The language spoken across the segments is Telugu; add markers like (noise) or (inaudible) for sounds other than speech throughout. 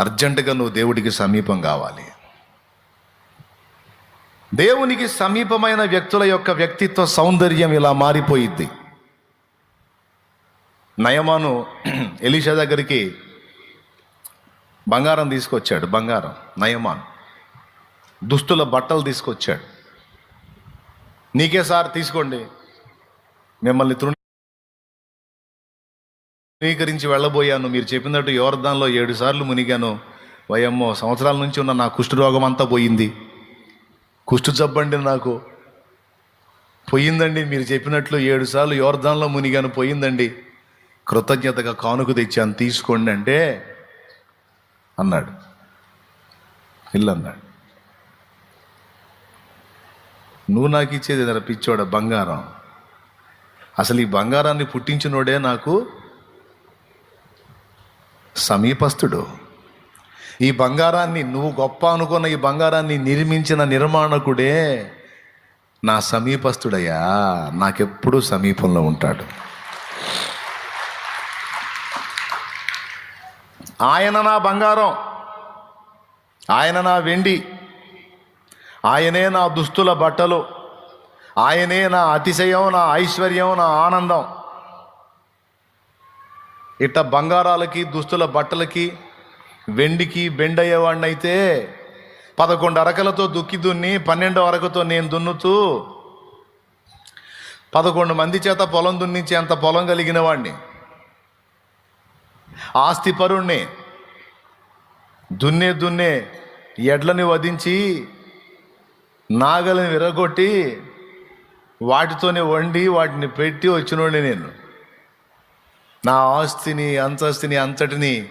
అర్జెంటుగా నువ్వు దేవుడికి సమీపం కావాలి. దేవునికి సమీపమైన వ్యక్తుల యొక్క వ్యక్తిత్వ సౌందర్యం ఇలా మారిపోయిద్ది. నయమాను (clears throat) ఎలీషా దగ్గరికి బంగారం తీసుకొచ్చాడు బంగారం నయమాన్. దుస్తుల బట్టలు తీసుకొచ్చాడు. నీకే సార్ తీసుకోండి. మిమ్మల్ని స్వీకరించి వెళ్ళబోయాను. మీరు చెప్పినట్టు యోర్దాన్లో ఏడు సార్లు మునిగాను. వయమ్మో సంవత్సరాల నుంచి ఉన్న నా కుష్ఠరోగం అంతా పోయింది. కుష్టు జబ్బండి నాకు. పోయిందండి మీరు చెప్పినట్లు ఏడు సార్లు యోర్దాన్లో మునిగాను పోయిందండి. కృతజ్ఞతగా కానుక తెచ్చాను. తీసుకోండి అంటే అన్నాడు. ఇల్లు అన్నాడు నువ్వు నాకు ఇచ్చేది పిచ్చోడ? బంగారం. అసలు ఈ బంగారాన్ని పుట్టించినోడే నాకు సమీపస్థుడు. ఈ బంగారాన్ని నువ్వు గొప్ప అనుకున్న ఈ బంగారాన్ని నిర్మించిన నిర్మాణకుడే నా సమీపస్థుడయ్యా. నాకెప్పుడూ సమీపంలో ఉంటాడు. ఆయన నా బంగారం. ఆయన నా వెండి. ఆయనే నా దుస్తుల బట్టలు. ఆయనే నా అతిశయం నా ఐశ్వర్యం నా ఆనందం. ఇట్ట బంగారాలకి దుస్తుల బట్టలకి వెండికి బెండయ్యేవాడినైతే పదకొండు అరకలతో దుక్కి దున్ని పన్నెండో అరకతో నేను దున్నుతూ పదకొండు మంది చేత పొలం దున్నించే అంత పొలం కలిగిన వాడిని ఆస్తి పరుణ్ణి దున్నే దున్నే ఎడ్లని వధించి నాగలని విరగొట్టి వాటితోనే వండి వాటిని పెట్టి వచ్చినోడిని నేను. నా ఆస్తిని అంతస్తిని అంతటిని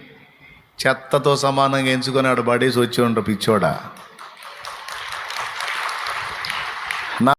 చెత్తతో సమానంగా ఎంచుకున్నాడు ఆడు వచ్చి ఉండ పిచ్చోడా.